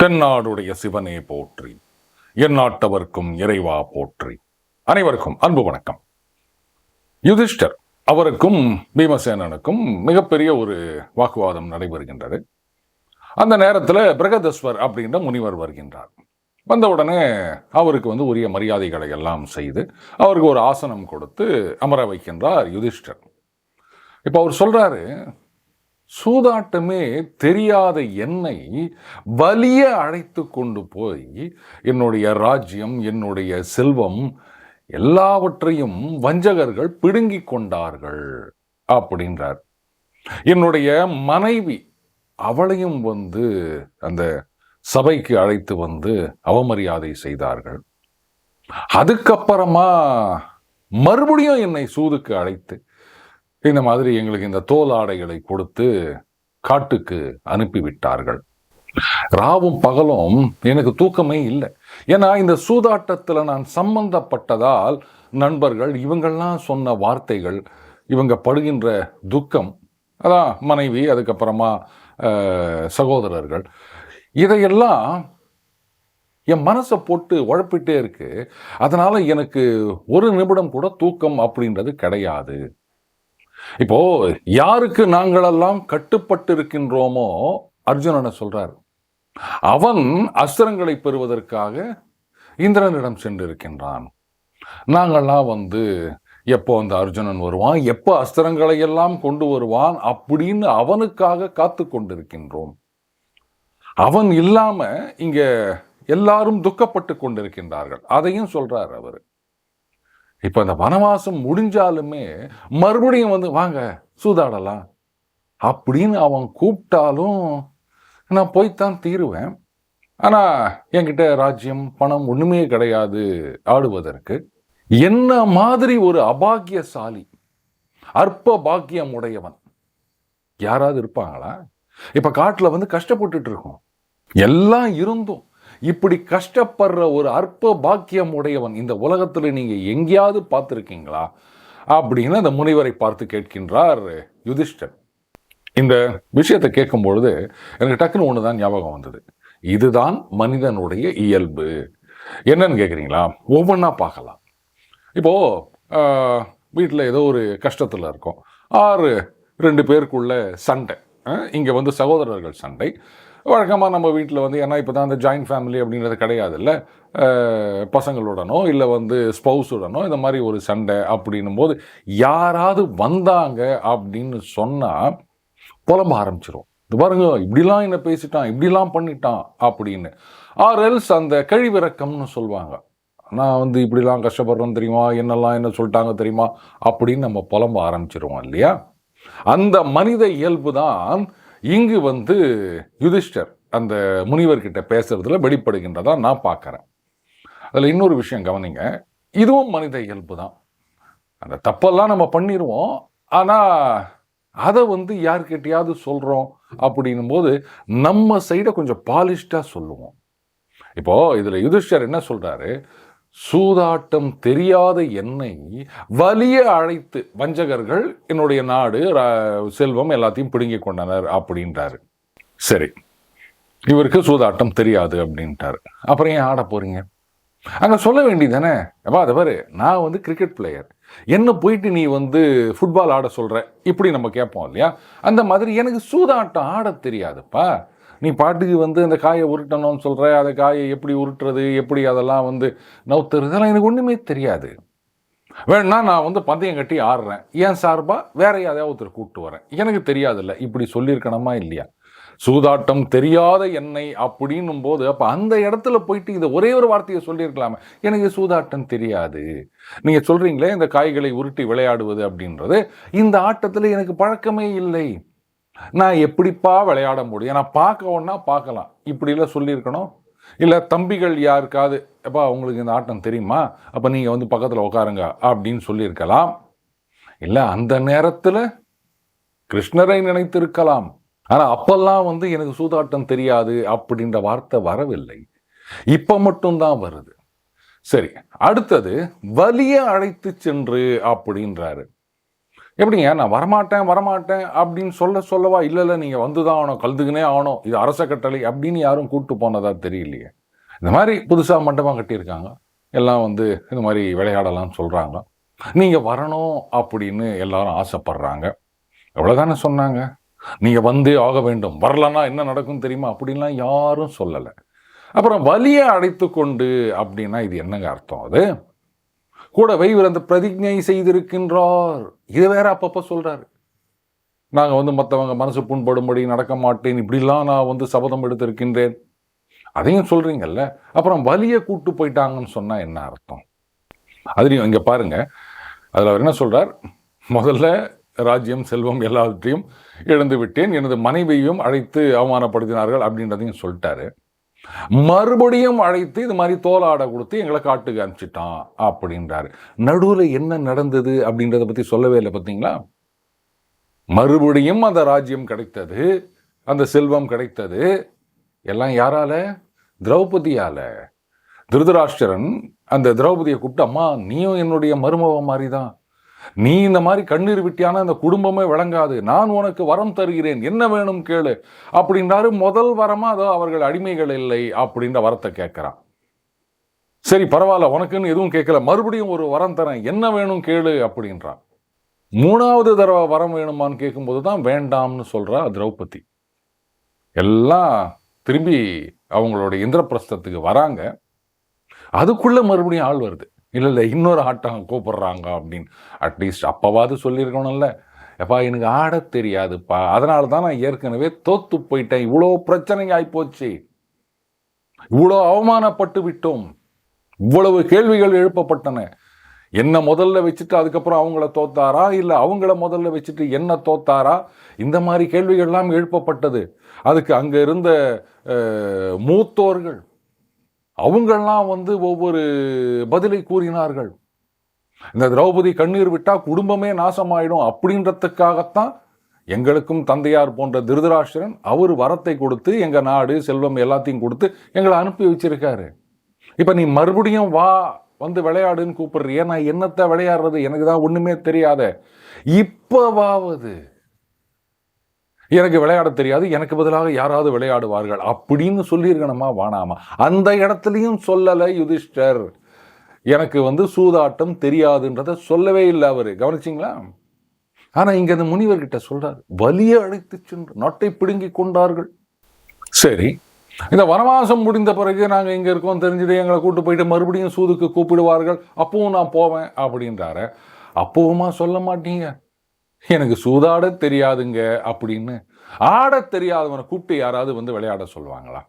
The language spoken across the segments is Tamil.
தென்னாடுடைய சிவனே போற்றி எந்நாட்டவர்க்கும் இறைவா போற்றி. அனைவருக்கும் அன்பு வணக்கம். யுதிஷ்டர் அவருக்கும் பீமசேனனுக்கும் மிகப்பெரிய ஒரு வாக்குவாதம் நடைபெறுகின்றது. அந்த நேரத்தில் பிரகதஸ்வர் அப்படின்ற முனிவர் வருகின்றார். வந்த உடனே அவருக்கு வந்து உரிய மரியாதைகளை எல்லாம் செய்து அவருக்கு ஒரு ஆசனம் கொடுத்து அமர வைக்கின்றார் யுதிஷ்டர். இப்போ அவர் சொல்கிறாரு சூதாட்டமே தெரியாத என்னை வலிய அழைத்து கொண்டு போய் என்னுடைய ராஜ்யம் என்னுடைய செல்வம் எல்லாவற்றையும் வஞ்சகர்கள் பிடுங்கிக் கொண்டார்கள் அப்படின்றார். என்னுடைய மனைவி அவளையும் வந்து அந்த சபைக்கு அழைத்து வந்து அவமரியாதை செய்தார்கள். அதுக்கப்புறமா மறுபடியும் என்னை சூதுக்கு அழைத்து இந்த மாதிரி எங்களுக்கு இந்த தோல் ஆடைகளை கொடுத்து காட்டுக்கு அனுப்பிவிட்டார்கள். ராவும் பகலும் எனக்கு தூக்கமே இல்லை. ஏன்னா இந்த சூதாட்டத்தில் நான் சம்பந்தப்பட்டதால் நண்பர்கள் இவங்கள்லாம் சொன்ன வார்த்தைகள் இவங்க படுகின்ற துக்கம் அதான் மனைவி அதுக்கப்புறமா சகோதரர்கள் இதையெல்லாம் என் மனசை போட்டு உழப்பிட்டே இருக்கு. அதனால் எனக்கு ஒரு நிமிடம் கூட தூக்கம் அப்படின்றது கிடையாது. இப்போ யாருக்கு நாங்களெல்லாம் கட்டுப்பட்டு இருக்கின்றோமோ அர்ஜுனனை சொல்றார். அவன் அஸ்திரங்களை பெறுவதற்காக இந்திரனிடம் சென்றிருக்கின்றான். நாங்கள்லாம் வந்து எப்போ அந்த அர்ஜுனன் வருவான் எப்போ அஸ்திரங்களை எல்லாம் கொண்டு வருவான் அப்படின்னு அவனுக்காக காத்து கொண்டிருக்கின்றோம். அவன் இல்லாம இங்க எல்லாரும் துக்கப்பட்டு கொண்டிருக்கின்றார்கள். அதையும் சொல்றார் அவர். இப்போ இந்த வனவாசம் முடிஞ்சாலுமே மறுபடியும் வந்து வாங்க சூதாடலாம். அப்படின்னு அவன் கூப்பிட்டாலும் நான் போய்த்தான் தீருவேன். ஆனால் என்கிட்ட ராஜ்யம் பணம் ஒன்றுமே கிடையாது ஆடுவதற்கு. என்ன மாதிரி ஒரு அபாகியசாலி அற்ப பாக்கியம் உடையவன். யாராவது இருப்பாங்களா? இப்போ காட்டில் வந்து கஷ்டப்பட்டுட்டு இருக்கோம். எல்லாம் இருந்தும் இப்படி கஷ்டப்படுற ஒரு அற்ப பாக்கியம் உடையவன் இந்த உலகத்தில் நீங்கள் எங்கேயாவது பார்த்துருக்கீங்களா? அப்படின்னு அந்த முனிவரை பார்த்து கேட்கின்றார் யுதிஷ்டர். இந்த விஷயத்தை கேட்கும் பொழுது எனக்கு டக்குன்னு ஒன்று தான் ஞாபகம் வந்தது. இதுதான் மனிதனுடைய இயல்பு. என்னன்னு கேட்குறீங்களா ஒவ்வொன்றா பார்க்கலாம். இப்போ வீட்டில் ஏதோ ஒரு கஷ்டத்தில் இருக்கும். ஆறு ரெண்டு பேருக்குள்ள சண்டை. இங்கே வந்து சகோதரர்கள் சண்டை. வழக்கமாக நம்ம வீட்டில் வந்து ஏன்னா இப்போ தான் அந்த ஜாயிண்ட் ஃபேமிலி அப்படின்றது கிடையாது இல்லை பசங்களுடனோ இல்லை வந்து ஸ்பௌஸுடனோ இந்த மாதிரி ஒரு சண்டை அப்படின்னும் போது யாராவது வந்தாங்க அப்படின்னு சொன்னால் புலம்ப ஆரம்பிச்சிடும் இது பாருங்க இப்படிலாம் என்ன பேசிட்டான் இப்படிலாம் பண்ணிட்டான் அப்படின்னு. ஆர் எல்ஸ் அந்த கழிவிறக்கம்னு சொல்லுவாங்க நான் வந்து இப்படிலாம் கஷ்டப்படுறோம் தெரியுமா? என்னெல்லாம் என்ன சொல்லிட்டாங்க தெரியுமா? அப்படின்னு நம்ம புலம்ப ஆரம்பிச்சிருவோம் இல்லையா? அந்த மனித இயல்பு தான் இங்கு வந்து யுதிஷ்டர் அந்த முனிவர்கிட்ட பேசுறதுல வெளிப்படுகின்றதா நான் பார்க்குறேன். அதில் இன்னொரு விஷயம் கவனிங்க. இதுவும் மனித இயல்பு தான். அந்த தப்பெல்லாம் நம்ம பண்ணிடுவோம் ஆனால் அதை வந்து யார்கிட்டையாவது சொல்கிறோம் அப்படின்னும் போது நம்ம சைடை கொஞ்சம் பாலிஷ்டாக சொல்லுவோம். இப்போது இதில் யுதிஷ்டர் என்ன சொல்கிறாரு சூதாட்டம் தெரியாத என்னை வலிய அழைத்து வஞ்சகர்கள் என்னுடைய நாடு ரா- செல்வம் எல்லாத்தையும் பிடுங்கி கொண்டனர் அப்படின்றாரு. சரி இவருக்கு சூதாட்டம் தெரியாது அப்படின்ட்டாரு. அப்புறம் ஏன் ஆட போறீங்க? அங்கே சொல்ல வேண்டியதானே அப்பா அதை பாரு நான் வந்து கிரிக்கெட் பிளேயர் என்ன போயிட்டு நீ வந்து ஃபுட்பால் ஆட சொல்கிற இப்படி நம்ம கேட்போம் இல்லையா? அந்த மாதிரி எனக்கு சூதாட்டம் ஆட தெரியாதுப்பா. நீ பாட்டுக்கு வந்து அந்த காயை உருட்டணும்னு சொல்கிற அந்த காயை எப்படி உருட்டுறது எப்படி அதெல்லாம் வந்து நவுத்துறது இதெல்லாம் எனக்கு ஒன்றுமே தெரியாது. வேணா நான் வந்து பந்தயம் கட்டி ஆடுறேன். ஏன் சார்பா வேற யாரையாவது ஒருத்தர் கூப்பிட்டு வரேன். எனக்கு தெரியாதுல்ல இப்படி சொல்லியிருக்கணுமா இல்லையா? சூதாட்டம் தெரியாத என்னை அப்படின்னும் போது அப்போ அந்த இடத்துல போயிட்டு இதை ஒரே ஒரு வார்த்தையை சொல்லியிருக்கலாமே. எனக்கு சூதாட்டம் தெரியாது. நீங்கள் சொல்கிறீங்களே இந்த காய்களை உருட்டி விளையாடுவது அப்படின்றது. இந்த ஆட்டத்தில் எனக்கு பழக்கமே இல்லை. நான் எப்படிப்பா விளையாட முடியும்? நான் பார்க்க ஒன்னா பார்க்கலாம். இப்படிலாம் சொல்லியிருக்கணும். இல்லை தம்பிகள் யாருக்காவது எப்பா உங்களுக்கு இந்த ஆட்டம் தெரியுமா? அப்போ நீங்கள் வந்து பக்கத்தில் உட்காருங்க அப்படின்னு சொல்லியிருக்கலாம். இல்லை அந்த நேரத்தில் கிருஷ்ணரை நினைத்திருக்கலாம். ஆனால் அப்பெல்லாம் வந்து எனக்கு சூதாட்டம் தெரியாது அப்படின்ற வார்த்தை வரவில்லை. இப்போ மட்டும்தான் வருது. சரி அடுத்தது வலிய அழைத்து சென்று அப்படின்றாரு. எப்படிங்க? நான் வரமாட்டேன் வரமாட்டேன் அப்படின்னு சொல்ல சொல்லவா? இல்லை இல்லை நீங்கள் வந்து தான் ஆகணும் கலந்துக்கினே ஆகணும் இது அரச கட்டளை அப்படின்னு யாரும் கூப்பிட்டு போனதா தெரியலையே. இந்த மாதிரி புதுசாக மண்டபம் கட்டியிருக்காங்க. எல்லாம் வந்து இந்த மாதிரி விளையாடலாம்னு சொல்கிறாங்க நீங்கள் வரணும் அப்படின்னு எல்லாரும் ஆசைப்படுறாங்க. எவ்வளோதானே சொன்னாங்க? நீங்கள் வந்தே ஆக வேண்டும். வரலன்னா என்ன நடக்கும் தெரியுமா? அப்படின்லாம் யாரும் சொல்லலை. அப்புறம் வலியை அடைத்து கொண்டு அப்படின்னா இது என்னங்க அர்த்தம் அது? கூடவே இவர் அந்த பிரதிஜை செய்திருக்கின்றார். இது வேற அப்பப்போ சொல்கிறாரு நாங்கள் வந்து மற்றவங்க மனசு புண்படும்படி நடக்க மாட்டேன் இப்படிலாம் நான் வந்து சபதம் எடுத்திருக்கின்றேன். அதையும் சொல்கிறீங்கல்ல அப்புறம் வலியை கூட்டு போயிட்டாங்கன்னு சொன்னால் என்ன அர்த்தம்? அதுலேயும் இங்கே பாருங்கள் அதில் அவர் என்ன சொல்கிறார் முதல்ல ராஜ்யம் செல்வம் எல்லாவற்றையும் இழந்து விட்டேன் எனது மனைவியையும் அழைத்து அவமானப்படுத்தினார்கள் அப்படின்றதையும் சொல்லிட்டாரு. மறுபடியும் அழைத்து இது மாதிரி தோலாடை கொடுத்து எங்களை காட்டுக்கு அனுப்பிச்சிட்டான் அப்படின்றாரு. நடுவில் என்ன நடந்தது அப்படின்றத பற்றி சொல்லவே இல்லை பார்த்தீங்களா? மறுபடியும் அந்த ராஜ்யம் கிடைத்தது அந்த செல்வம் கிடைத்தது. எல்லாம் யாரால? திரௌபதியால. திருதராஷ்டிரன் அந்த திரௌபதியை கூப்பிட்டு அம்மா நீயும் என்னுடைய மருமவ மாதிரி தான் நீ இந்த மாதிரி கண்ணீர் விட்டியான இந்த குடும்பமே விளங்காது. நான் உனக்கு வரம் தருகிறேன். என்ன வேணும் கேளு. அப்படின்றாரு. முதல் வரமா அதோ அவர்கள் அடிமைகள் இல்லை அப்படின்ற வரத்தை கேட்குறான். சரி பரவாயில்ல. உனக்குன்னு எதுவும் கேட்கல. மறுபடியும் ஒரு வரம் தரேன். என்ன வேணும் கேளு அப்படின்றான். மூணாவது தடவை வரம் வேணுமான்னு கேட்கும்போது தான் வேண்டாம்னு சொல்றா திரௌபதி. எல்லாம் திரும்பி அவங்களோட இந்திரபிரஸ்தத்துக்கு வராங்க. அதுக்குள்ள மறுபடியும் ஆள் வருது. இல்லை இல்லை இன்னொரு ஆட்டம் கூப்பிட்றாங்க அப்படின்னு. அட்லீஸ்ட் அப்போவாது சொல்லியிருக்கணும்ல. எப்பா எனக்கு ஆடத் தெரியாதுப்பா. அதனால தான் நான் ஏற்கனவே தோத்து போயிட்டேன். இவ்வளோ பிரச்சனை ஆகிப்போச்சு இவ்வளோ அவமானப்பட்டு விட்டோம். இவ்வளவு கேள்விகள் எழுப்பப்பட்டன. என்ன முதல்ல வச்சுட்டு அதுக்கப்புறம் அவங்கள தோத்தாரா? இல்லை அவங்கள முதல்ல வச்சுட்டு என்ன தோத்தாரா? இந்த மாதிரி கேள்விகள்லாம் எழுப்பப்பட்டது. அதுக்கு அங்கே இருந்த மூத்தோர்கள் அவங்கெல்லாம் வந்து ஒவ்வொரு பதிலை கூறினார்கள். இந்த திரௌபதி கண்ணீர் விட்டா குடும்பமே நாசமாயிடும் அப்படின்றதுக்காகத்தான் எங்களுக்கும் தந்தையார் போன்ற திருதராஷ்டிரன் அவர் வரத்தை கொடுத்து எங்கள் நாடு செல்வம் எல்லாத்தையும் கொடுத்து எங்களை அனுப்பி வச்சிருக்காரு. இப்போ நீ மறுபடியும் வா வந்து விளையாடுன்னு கூப்பிடுறிய நான் என்னத்தை விளையாடுறது? எனக்கு தான் ஒன்றுமே தெரியாத. இப்போவாவது எனக்கு விளையாட தெரியாது எனக்கு பதிலாக யாராவது விளையாடுவார்கள். அப்படின்னு சொல்லியிருக்கணுமா? வானாமா அந்த இடத்துலையும் சொல்லலை யுதிஷ்டர். எனக்கு வந்து சூதாட்டம் தெரியாதுன்றதை சொல்லவே இல்லை அவர். கவனிச்சிங்களா? ஆனால் இங்கே அந்த முனிவர்கிட்ட சொல்கிறார் வலிய அழைத்து சென்று நாட்டை பிடுங்கி கொண்டார்கள். சரி. இந்த வனவாசம் முடிந்த பிறகு நாங்கள் இங்கே இருக்கோம் தெரிஞ்சுட்டு எங்களை கூட்டு போயிட்டு மறுபடியும் சூதுக்கு கூப்பிடுவார்கள். அப்பவும் நான் போவேன் அப்படின்றாரு. அப்பவுமா சொல்ல மாட்டீங்க. எனக்கு சூதாட தெரியாதுங்க அப்படின்னு ஆடத் தெரியாதவனை கூப்பிட்டு யாராவது வந்து விளையாட சொல்லுவாங்களா?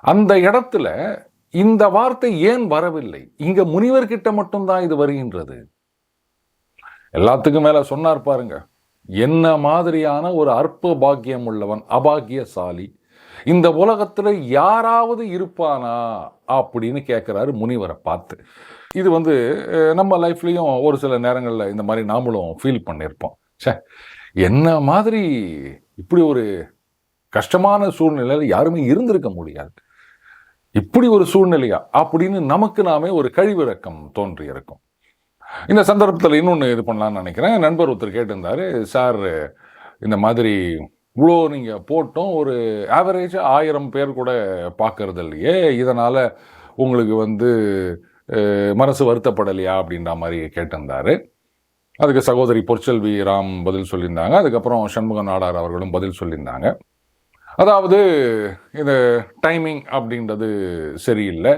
அந்த இடத்துல இந்த வார்த்தை ஏன் வரவில்லை? இங்க முனிவர்கிட்ட மட்டும்தான் இது வருகின்றது. எல்லாத்துக்கும் மேல சொன்னார் பாருங்க என்ன மாதிரியான ஒரு அற்ப பாக்கியம் உள்ளவன் அபாக்கியசாலி. இந்த உலகத்துல யாராவது இருப்பானா? அப்படின்னு கேட்கிறாரு முனிவரை பார்த்து. இது வந்து நம்ம லைஃப்லேயும் ஒரு சில நேரங்களில் இந்த மாதிரி நாமளும் ஃபீல் பண்ணியிருப்போம் ச்சே என்ன மாதிரி இப்படி ஒரு கஷ்டமான சூழ்நிலையில் யாருமே இருந்திருக்க முடியாது. இப்படி ஒரு சூழ்நிலையா? அப்படின்னு நமக்கு நாமே ஒரு கழிவிறக்கம் தோன்றி இருக்கும் இந்த சந்தர்ப்பத்தில் இன்னொன்று இது பண்ணலான்னு நினைக்கிறேன். நண்பர் ஒருத்தர் கேட்டிருந்தாரு சார் இந்த மாதிரி இவ்வளோ நீங்கள் போட்டோம் ஒரு ஆவரேஜ் ஆயிரம் பேர் கூட பார்க்கறது இல்லையே இதனால் உங்களுக்கு வந்து மனசு வருத்தப்படலையா அப்படின்ற மாதிரி கேட்டிருந்தார். அதுக்கு சகோதரி பொற்செல்வி ராம் பதில் சொல்லியிருந்தாங்க. அதுக்கப்புறம் சண்முக நாடார் அவர்களும் பதில் சொல்லியிருந்தாங்க. அதாவது இந்த டைமிங் அப்படின்றது சரியில்லை.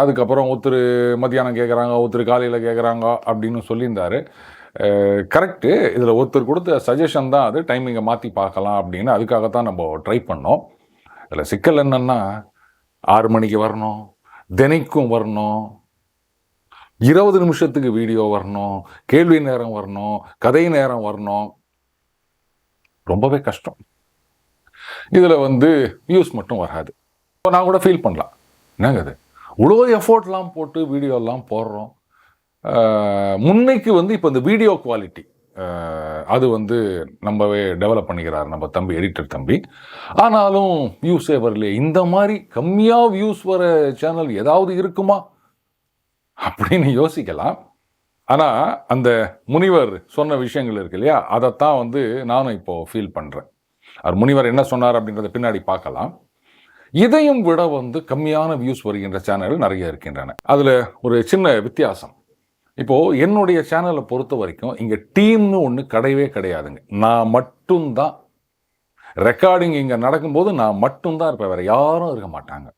அதுக்கப்புறம் ஒருத்தர் மத்தியானம் கேட்குறாங்க ஒருத்தர் காலையில் கேட்குறாங்க அப்படின்னு சொல்லியிருந்தாரு. கரெக்டு இதில் ஒருத்தர் கொடுத்த சஜஷன் தான் அது. டைமிங்கை மாற்றி பார்க்கலாம் அப்படின்னு. அதுக்காகத்தான் நம்ம ட்ரை பண்ணோம். இதில் சிக்கல் என்னென்னா ஆறு மணிக்கு வரணும். தினைக்கும் வரணும். இருபது நிமிஷத்துக்கு வீடியோ வரணும். கேள்வி நேரம் வரணும். கதை நேரம் வரணும். ரொம்பவே கஷ்டம். இதில் வந்து வியூஸ் மட்டும் வராது. இப்போ நான் கூட ஃபீல் பண்ணலாம். என்னங்க அது இவ்வளோ எஃபோர்ட்லாம் போட்டு வீடியோலாம் போடுறோம். முன்னைக்கு வந்து இப்போ இந்த வீடியோ குவாலிட்டி அது வந்து நம்மவே டெவலப் பண்ணிக்கிறார் நம்ம தம்பி எடிட்டர் தம்பி. ஆனாலும் வியூஸே வரலையே. இந்த மாதிரி கம்மியாக வியூஸ் வர சேனல் ஏதாவது இருக்குமா? அப்படின்னு யோசிக்கலாம். ஆனால் அந்த முனிவர் சொன்ன விஷயங்கள் இருக்கு இல்லையா? அதைத்தான் வந்து நானும் இப்போ ஃபீல் பண்ணுறேன் அவர் முனிவர் என்ன சொன்னார் அப்படின்றத பின்னாடி பார்க்கலாம். இதையும் விட வந்து கம்மியான வியூஸ் வருகின்ற சேனல் நிறைய இருக்கின்றன. அதில் ஒரு சின்ன வித்தியாசம். இப்போது என்னுடைய சேனலை பொறுத்த வரைக்கும் இங்கே டீம்னு ஒன்று கிடையவே கிடையாதுங்க. நான் மட்டும்தான். ரெக்கார்டிங் இங்கே நடக்கும்போது நான் மட்டும்தான் இருப்பேன். வேறு யாரும் இருக்க மாட்டாங்க.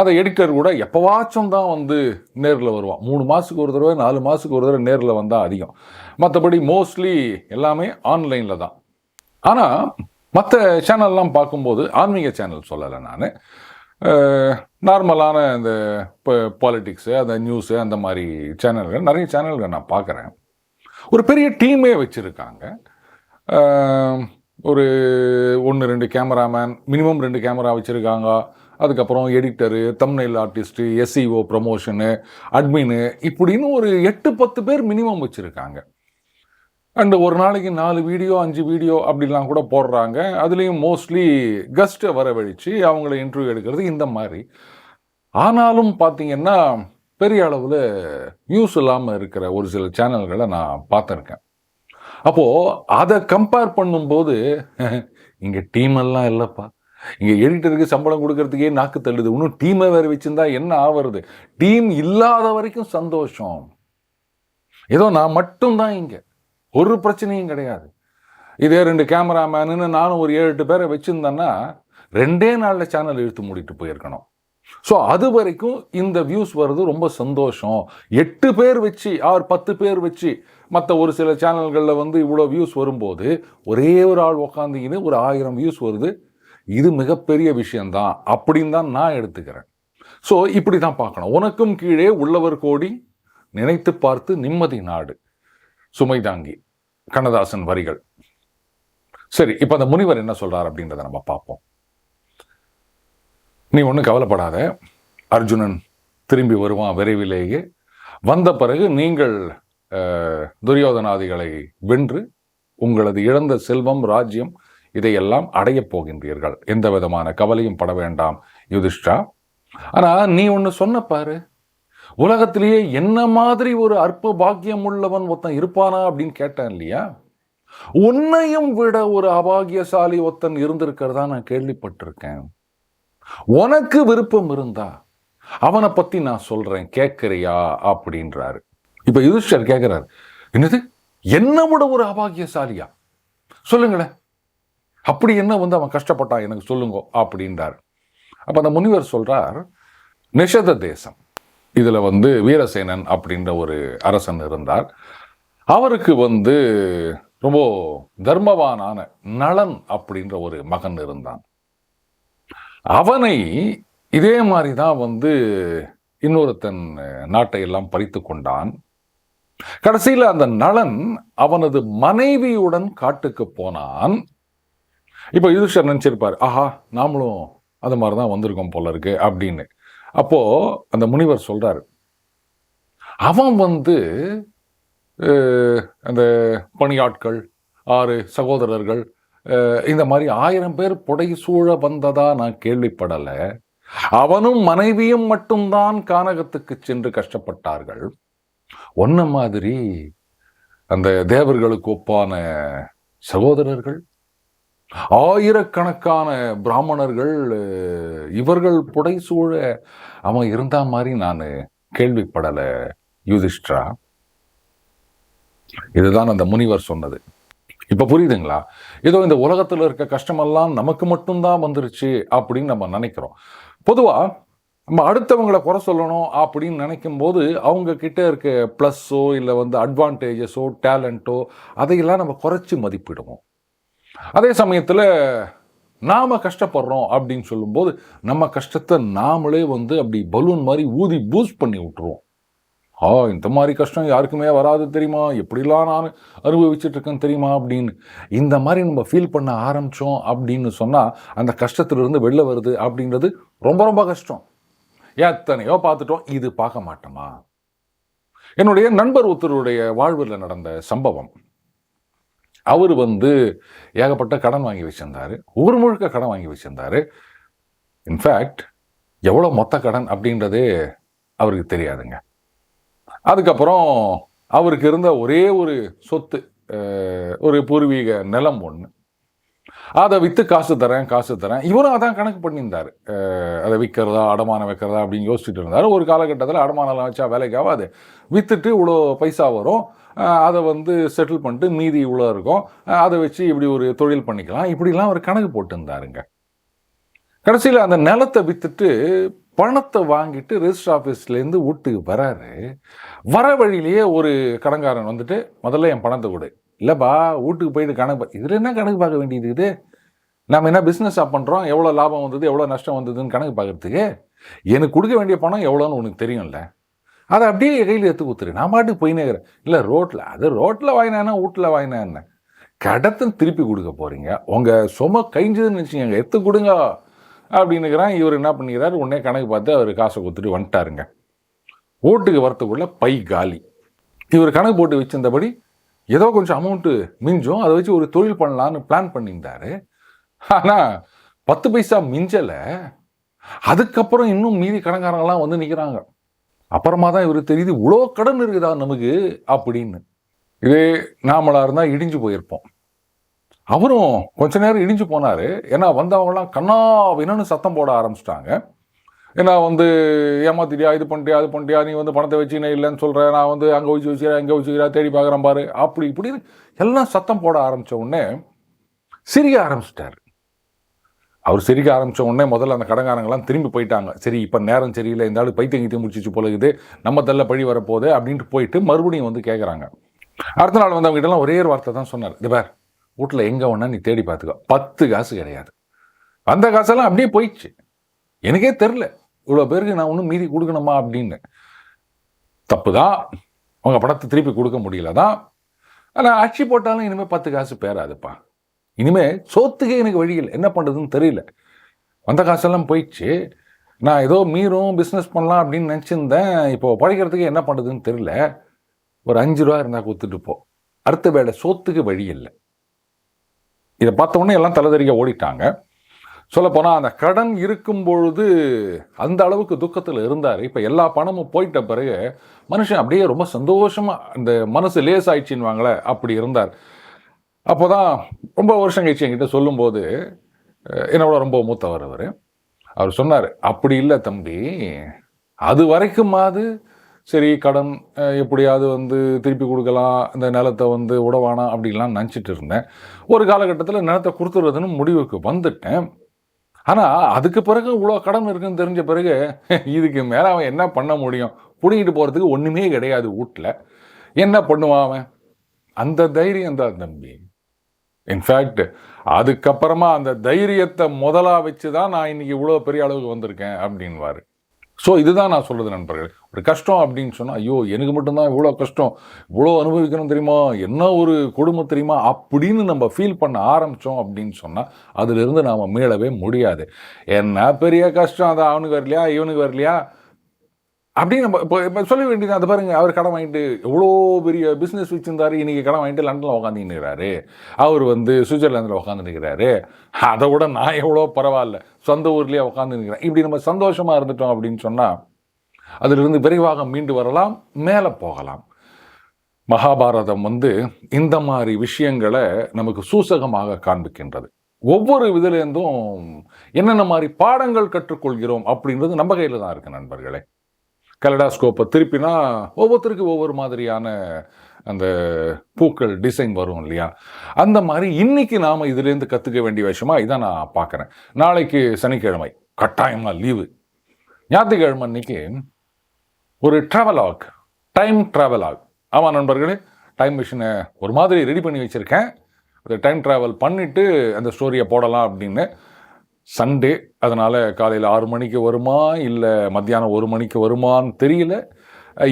அதை எடிட்டர் கூட எப்போவாச்சும் தான் வந்து நேரில் வருவான். மூணு மாதத்துக்கு ஒரு தடவை நாலு மாதத்துக்கு ஒரு தடவை நேரில் வந்தால் அதிகம். மற்றபடி மோஸ்ட்லி எல்லாமே ஆன்லைனில் தான். ஆனால் மற்ற சேனல்லாம் பார்க்கும்போது ஆன்மீக சேனல் சொல்லலை நான். நார்மலான இந்த இப்போ பாலிட்டிக்ஸு அந்த நியூஸு அந்த மாதிரி சேனல்கள் நிறைய சேனல்கள் நான் பார்க்குறேன். ஒரு பெரிய டீமே வச்சுருக்காங்க. ஒரு ஒன்று ரெண்டு கேமராமேன் மினிமம் ரெண்டு கேமரா வச்சுருக்காங்க. அதுக்கப்புறம் editor thumbnail artist SEO promotion அட்மின்னு இப்படின்னு ஒரு எட்டு பத்து பேர் மினிமம் வச்சுருக்காங்க. அண்டு ஒரு நாளைக்கு நாலு வீடியோ அஞ்சு வீடியோ அப்படிலாம் கூட போடுறாங்க. அதுலேயும் மோஸ்ட்லி கெஸ்ட்டை வரவழைச்சு அவங்கள இன்டர்வியூ எடுக்கிறது இந்த மாதிரி. ஆனாலும் பார்த்திங்கன்னா பெரிய அளவில் நியூஸ் இல்லாமல் இருக்கிற ஒரு சில சேனல்களை நான் பார்த்துருக்கேன். அப்போது அதை கம்பேர் பண்ணும்போது இங்கே டீம் எல்லாம் இல்லைப்பா. இங்கே எடிட்டருக்கு சம்பளம் கொடுக்கறதுக்கே நாக்கு தள்ளுது. இன்னும் டீமை வேறு வச்சுருந்தா என்ன ஆவறது? டீம் இல்லாத வரைக்கும் சந்தோஷம். ஏதோ நான் மட்டும்தான் இங்கே. ஒரு பிரச்சனையும் கிடையாது. இதே ரெண்டு கேமராமேனு நானும் ஒரு ஏழு எட்டு பேரை வச்சுருந்தேன்னா ரெண்டே நாளில் சேனல் இழுத்து மூடிட்டு போயிருக்கணும். ஸோ அது வரைக்கும் இந்த வியூஸ் வர்றது ரொம்ப சந்தோஷம். எட்டு பேர் வச்சு ஆறு பத்து பேர் வச்சு மற்ற ஒரு சில சேனல்களில் வந்து இவ்வளோ வியூஸ் வரும்போது ஒரே ஒரு ஆள் உக்காந்திங்கன்னு ஒரு ஆயிரம் வியூஸ் வருது. இது மிகப்பெரிய விஷயந்தான் அப்படின்னு தான் நான் எடுத்துக்கிறேன். ஸோ இப்படி தான் பார்க்கணும். உனக்கும் கீழே உள்ளவர் கோடி நினைத்து பார்த்து நிம்மதி நாடு. சுமை தாங்கி கண்ணதாசன் வரிகள். சரி இப்போ அந்த முனிவர் என்ன சொல்றார் அப்படின்றத நம்ம பார்ப்போம். நீ ஒன்றும் கவலைப்படாத அர்ஜுனன் திரும்பி வருவான் விரைவிலேயே. வந்த பிறகு நீங்கள் துரியோதனாதிகளை வென்று உங்களது இழந்த செல்வம் ராஜ்யம் இதையெல்லாம் அடையப் போகின்றீர்கள். எந்த விதமான கவலையும் பட வேண்டாம் யுதிஷ்டா. ஆனால் நீ ஒன்று சொன்ன பாரு. உலகத்திலேயே என்ன மாதிரி ஒரு அற்ப பாக்கியம் உள்ளவன் ஒருத்தன் இருப்பானா அப்படின்னு கேட்டேன் இல்லையா? உன்னையும் விட ஒரு அபாகியசாலி ஒருத்தன் இருந்திருக்கிறதா நான் கேள்விப்பட்டிருக்கேன். உனக்கு விருப்பம் இருந்தா அவனை பத்தி நான் சொல்றேன் கேட்குறியா? அப்படின்றாரு. இப்ப யுதிஷ்டர் கேட்குறாரு என்னது? என்ன விட ஒரு அபாகியசாலியா? சொல்லுங்களேன். அப்படி என்ன வந்து அவன் கஷ்டப்பட்டான்? எனக்கு சொல்லுங்க அப்படின்றார். அப்ப அந்த முனிவர் சொல்றார் நிஷத தேசம். இதில் வந்து வீரசேனன் அப்படின்ற ஒரு அரசன் இருந்தார். அவருக்கு வந்து ரொம்ப தர்மவானான நலன் அப்படின்ற ஒரு மகன் இருந்தான். அவனை இதே மாதிரி தான் வந்து இன்னொருத்தன் நாட்டை எல்லாம் பறித்து கொண்டான். கடைசியில் அந்த நலன் அவனது மனைவியுடன் காட்டுக்கு போனான். இப்போ யுதிஷ்டர் நினச்சிருப்பார் ஆஹா நாமளும் அது மாதிரி தான் வந்திருக்கோம் போல இருக்கு அப்படின்னு. அப்போது அந்த முனிவர் சொல்கிறார் அவன் வந்து அந்த பணியாட்கள் ஆறு சகோதரர்கள் இந்த மாதிரி ஆயிரம் பேர் புடை சூழ வந்ததா நான் கேள்விப்படலை. அவனும் மனைவியும் மட்டும்தான் கானகத்துக்கு சென்று கஷ்டப்பட்டார்கள். ஒன்ன மாதிரி அந்த தேவர்களுக்கு ஒப்பான சகோதரர்கள் ஆயிரக்கணக்கான பிராமணர்கள் இவர்கள் புடைசூழ அவன் இருந்தா மாதிரி நான் கேள்விப்படல யுதிஷ்டரா. இதுதான் அந்த முனிவர் சொன்னது. இப்ப புரியுதுங்களா? ஏதோ இந்த உலகத்துல இருக்க கஷ்டமெல்லாம் நமக்கு மட்டும்தான் வந்துருச்சு அப்படின்னு நம்ம நினைக்கிறோம். பொதுவா நம்ம அடுத்தவங்களை குறை சொல்லணும் அப்படின்னு நினைக்கும் போது அவங்க கிட்ட இருக்க ப்ளஸ்ஸோ இல்லை வந்து அட்வான்டேஜஸோ டேலண்ட்டோ அதையெல்லாம் நம்ம குறைச்சி மதிப்பிடுவோம். அதே சமயத்தில் நாம் கஷ்டப்படுறோம் அப்படின்னு சொல்லும்போது நம்ம கஷ்டத்தை நாமளே வந்து அப்படி பலூன் மாதிரி ஊதி பூஸ்ட் பண்ணி விட்டுருவோம். ஆ இந்த மாதிரி கஷ்டம் யாருக்குமே வராது தெரியுமா? எப்படிலாம் நான் அனுபவிச்சுட்டு இருக்கேன் தெரியுமா அப்படின்னு. இந்த மாதிரி நம்ம ஃபீல் பண்ண ஆரம்பித்தோம் அப்படின்னு சொன்னால் அந்த கஷ்டத்திலிருந்து வெளில வருது அப்படின்றது ரொம்ப ரொம்ப கஷ்டம். எத்தனையோ பார்த்துட்டோம் இது பார்க்க மாட்டோமா? என்னுடைய நண்பர் ஒருத்தருடைய வாழ்வில் நடந்த சம்பவம். அவர் வந்து ஏகப்பட்ட கடன் வாங்கி வச்சிருந்தாரு. ஊர் முழுக்க கடன் வாங்கி வச்சிருந்தாரு. இன்ஃபேக்ட் எவ்வளோ மொத்த கடன் அப்படின்றதே அவருக்கு தெரியாதுங்க. அதுக்கப்புறம் அவருக்கு இருந்த ஒரே ஒரு சொத்து ஒரு பூர்வீக நிலம் ஒன்று அதை விற்று காசு தரேன் காசு தரேன். இவரும் அதான் கணக்கு பண்ணியிருந்தார். அதை விற்கிறதா அடமானம் வைக்கிறதா அப்படின்னு யோசிச்சுட்டு இருந்தார். ஒரு காலகட்டத்தில் அடமானம்லாம் வச்சா வேலைக்கு ஆகாது. விற்றுட்டு இவ்வளோ பைசா வரும். அதை வந்து செட்டில் பண்ணிட்டு மீதி இவ்வளோ இருக்கும். அதை வச்சு இப்படி ஒரு தொழில் பண்ணிக்கலாம். இப்படிலாம் அவர் கணக்கு போட்டுருந்தாருங்க. கடைசியில் அந்த நிலத்தை விற்றுட்டு பணத்தை வாங்கிட்டு ரெஜிஸ்டர் ஆஃபீஸ்லேருந்து வீட்டுக்கு வராரு. வர வழியிலேயே ஒரு கடங்காரன் வந்துட்டு முதல்ல என் பணத்தை கொடு. இல்லைப்பா வீட்டுக்கு போயிட்டு கணக்கு இதில் என்ன கணக்கு பார்க்க வேண்டியது இது? நம்ம என்ன பிஸ்னஸாக பண்ணுறோம் எவ்வளோ லாபம் வந்தது? எவ்வளோ நஷ்டம் வந்ததுன்னு கணக்கு பார்க்குறதுக்கு? எனக்கு கொடுக்க வேண்டிய பணம் எவ்வளோன்னு உனக்கு தெரியும்ல. அதை அப்படியே கையில் எடுத்து கொடுத்துரு. நான் பாட்டுக்கு போயினே இருக்கிறேன். இல்லை ரோட்டில் அது ரோட்டில் வாங்கினானா வீட்டில் வாங்கினா என்ன? திருப்பி கொடுக்க போகிறீங்க உங்கள் சும கைஞ்சதுன்னு வச்சுக்கோங்க. எடுத்து கொடுங்க அப்படின்னுக்கிறான் இவர் என்ன பண்ணிக்கிறாரு? உடனே கணக்கு பார்த்து அவர் காசை கொடுத்துட்டு வந்துட்டாருங்க. ஓட்டுக்கு வரத்துக்குள்ள பை காலி. இவர் கணக்கு போட்டு வச்சிருந்தபடி ஏதோ கொஞ்சம் அமௌண்ட்டு மிஞ்சும். அதை வச்சு ஒரு தொழில் பண்ணலான்னு பிளான் பண்ணியிருந்தாரு. ஆனால் பத்து பைசா மிஞ்சலை. அதுக்கப்புறம் இன்னும் மீதி கடன்காரங்களாம் வந்து நிற்கிறாங்க அப்புறமா தான் இவர் தெரியுது இவ்வளோ கடன் இருக்குதா நமக்கு? அப்படின்னு. இதே நாமளாக இருந்தால் இடிஞ்சு போயிருப்போம். அவரும் கொஞ்ச நேரம் இடிஞ்சு போனார். ஏன்னா வந்தவங்களாம் கண்ணா வினன்னு சத்தம் போட ஆரம்பிச்சிட்டாங்க. ஏன்னா வந்து ஏமாத்திட்டியா? இது பண்ணிட்டியா? அது பண்ணிட்டியா? நீ வந்து பணத்தை வச்சு நான் இல்லைன்னு சொல்கிறேன் நான் வந்து அங்கே வச்சு வச்சுக்கிறேன் இங்கே வச்சுக்கிறேன் தேடி பார்க்குறேன் பாரு. அப்படி இப்படின்னு எல்லாம் சத்தம் போட ஆரம்பித்த உடனே சிரிக்க ஆரம்பிச்சிட்டாரு. அவர் சிரிக்க ஆரம்பித்த உடனே முதல்ல அந்த கடங்காரங்களாம் திரும்பி போயிட்டாங்க. சரி இப்போ நேரம் சரியில்லை இந்த ஆளு பைத்தியம் கீத்தியம் முடிச்சிச்சு போலகுது நம்ம தள்ள பழி வரப்போகுது அப்படின்ட்டு போயிட்டு மறுபடியும் வந்து கேட்குறாங்க அடுத்த நாள் வந்து அவங்ககிட்டலாம் ஒரே ஒரு வார்த்தை தான் சொன்னார். இது பார் வீட்டில் எங்கே ஒன்றா நீ தேடி பார்த்துக்கோ பத்து காசு கிடையாது. அந்த காசெல்லாம் அப்படியே போயிடுச்சு. எனக்கே தெரில இவ்வளோ பேருக்கு நான் ஒன்றும் மீதி கொடுக்கணுமா அப்படின்னு. தப்பு தான் உங்கள் படத்தை திருப்பி கொடுக்க முடியல தான் ஆனால் அச்சு போட்டாலும் இனிமேல் பத்து காசு பேராதுப்பா. இனிமேல் சோத்துக்கே எனக்கு வழி இல்லை. என்ன பண்ணுறதுன்னு தெரியல. வந்த காசெல்லாம் போயிடுச்சு. நான் ஏதோ மீறும் பிஸ்னஸ் பண்ணலாம் அப்படின்னு நினச்சிருந்தேன். இப்போ பழைக்கிறதுக்கு என்ன பண்ணுறதுன்னு தெரியல. ஒரு அஞ்சு ரூபா இருந்தால் கொடுத்துட்டு போ. அடுத்த வேலை சோத்துக்கு வழி இல்லை. இதை பார்த்த உடனே எல்லாம் தலைதறிக்க ஓடிட்டாங்க. சொல்லப்போனால் அந்த கடன் இருக்கும் பொழுது அந்த அளவுக்கு துக்கத்தில் இருந்தார். இப்போ எல்லா பணமும் போயிட்ட பிறகு மனுஷன் அப்படியே ரொம்ப சந்தோஷமாக அந்த மனசு லேஸ் லேசாயிடுச்சின்வாங்களே அப்படி இருந்தார். அப்போ தான் ரொம்ப வருஷம் கழிச்சு என்கிட்ட சொல்லும்போது என்னோட ரொம்ப மூத்தவர் அவர். அவர் சொன்னார் அப்படி இல்லை தம்பி அது வரைக்குமாவது சரி கடன் எப்படியாவது வந்து திருப்பி கொடுக்கலாம் இந்த நிலத்தை வந்து உடவானா அப்படின்லாம் நினச்சிட்டு இருந்தேன். ஒரு காலகட்டத்தில் நிலத்தை கொடுத்துறதுன்னு முடிவுக்கு வந்துட்டேன். ஆனால் அதுக்கு பிறகு இவ்வளோ கடன் இருக்குன்னு தெரிஞ்ச பிறகு இதுக்கு மேலே அவன் என்ன பண்ண முடியும்? பிடிங்கிட்டு போகிறதுக்கு ஒன்றுமே கிடையாது வீட்டில் என்ன பண்ணுவான் அவன்? அந்த தைரியம் தான் தம்பி. இன்ஃபேக்ட் அதுக்கப்புறமா அந்த தைரியத்தை முதலாக வச்சு தான் நான் இன்னைக்கு இவ்வளோ பெரிய அளவுக்கு வந்திருக்கேன் அப்படின்வார். ஸோ இதுதான் நான் சொல்கிறது நண்பர்கள். ஒரு கஷ்டம் அப்படின்னு சொன்னால் ஐயோ எனக்கு மட்டும்தான் இவ்வளோ கஷ்டம். இவ்வளோ அனுபவிக்கணும் தெரியுமா? என்ன ஒரு கொடுமை தெரியுமா? அப்படின்னு நம்ம ஃபீல் பண்ண ஆரம்பித்தோம் அப்படின்னு சொன்னால் அதிலிருந்து நாம் மீளவே முடியாது. என்ன பெரிய கஷ்டம் அது? அவனுக்கு வரலையா? இவனுக்கு வரலையா? அப்படின்னு நம்ம இப்போ இப்போ சொல்ல வேண்டியது அது பாருங்க அவர் கடன் வாங்கிட்டு எவ்வளோ பெரிய பிஸ்னஸ் வச்சுருந்தார் இன்றைக்கி கடன் வாங்கிட்டு லண்டனில் உட்காந்துக்கிறாரு அவர் வந்து சுவிட்சர்லாந்தில் உட்காந்துருக்கிறாரு அதை விட நான் எவ்வளோ பரவாயில்ல சொந்த ஊர்லேயே உட்காந்துருக்கிறேன் இப்படி நம்ம சந்தோஷமாக இருந்துட்டோம் அப்படின்னு சொன்னால் அதிலிருந்து விரைவாக மீண்டு வரலாம் மேலே போகலாம். மகாபாரதம் வந்து இந்த மாதிரி விஷயங்களை நமக்கு சூசகமாக காண்பிக்கின்றது. ஒவ்வொரு இதுலேருந்தும் என்னென்ன மாதிரி பாடங்கள் கற்றுக்கொள்கிறோம் அப்படின்றது நம்ம கையில் தான் இருக்குது நண்பர்களே. கலடாஸ்கோப்பை திருப்பினா ஒவ்வொருத்தருக்கு ஒவ்வொரு மாதிரியான அந்த பூக்கள் டிசைன் வரும் இல்லையா? அந்த மாதிரி இன்றைக்கி நாம் இதுலேருந்து கற்றுக்க வேண்டிய விஷயமா இதை நான் பார்க்குறேன். நாளைக்கு சனிக்கிழமை கட்டாயமாக லீவு ஞாயிற்றுக்கிழமை அன்னைக்கு ஒரு ட்ராவலாக் டைம் ட்ராவலாக் ஆமாம் நண்பர்களே டைம் மிஷினை ஒரு மாதிரி ரெடி பண்ணி வச்சுருக்கேன். அது டைம் ட்ராவல் பண்ணிவிட்டு அந்த ஸ்டோரியை போடலாம் அப்படின்னு சண்டே அதனால் காலையில் ஆறு மணிக்கு வருமா இல்லை மத்தியானம் ஒரு மணிக்கு வருமான்னு தெரியல.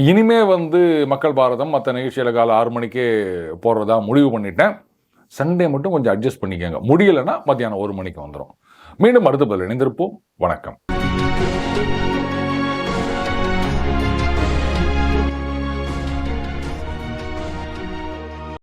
இனிமே வந்து மக்கள் பாரதம் மற்ற நிகழ்ச்சியில் காலை ஆறு மணிக்கே போடுறதா முடிவு பண்ணிட்டேன். சண்டே மட்டும் கொஞ்சம் அட்ஜஸ்ட் பண்ணிக்கோங்க. முடியலைன்னா மத்தியானம் ஒரு மணிக்கு வந்துடும் மீண்டும் அடுத்த பதில் இணைந்திருப்போம். வணக்கம்.